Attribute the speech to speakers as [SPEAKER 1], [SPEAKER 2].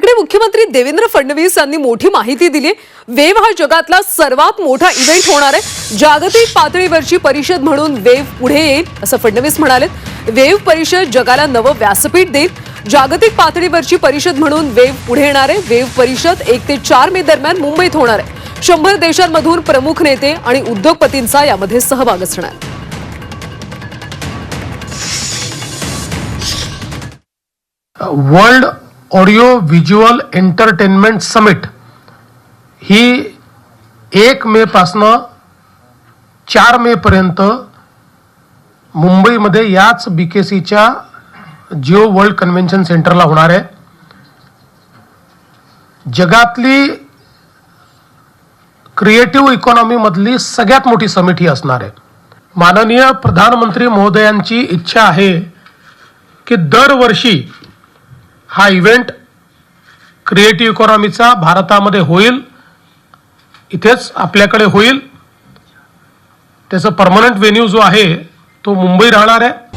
[SPEAKER 1] इकडे मुख्यमंत्री देवेंद्र फडणवीस यांनी मोठी माहिती दिली वेव हा जगातला सर्वात मोठा इव्हेंट होणार आहे. जागतिक पातळीवरची परिषद म्हणून वेव पुढे येईल असं फडणवीस म्हणाले वेव परिषद जगाला नवं व्यासपीठ देईल. जागतिक पातळीवरची परिषद म्हणून वेव पुढे येणार आहे. वेव परिषद एक ते चार मे दरम्यान मुंबईत होणार आहे. शंभर देशांमधून प्रमुख नेते आणि उद्योगपतींचा यामध्ये सहभाग असणार.
[SPEAKER 2] World audio visual entertainment summit. ही एक मेपासनं चार मे पर्यंत मुंबईमध्ये याच बी के सीच्या जिओ वर्ल्ड कन्व्हेन्शन सेंटरला होणार आहे. जगातली क्रिएटिव्ह इकॉनॉमीमधली सगळ्यात मोठी समिट ही असणार आहे. माननीय प्रधानमंत्री महोदयांची इच्छा आहे की दरवर्षी हा इव्हेंट क्रिएटिव्ह इकॉनॉमीचा भारतामध्ये होईल. इथेच आपल्याकडे होईल. त्याचं परमनंट व्हेन्यू जो आहे तो मुंबई राहणार आहे.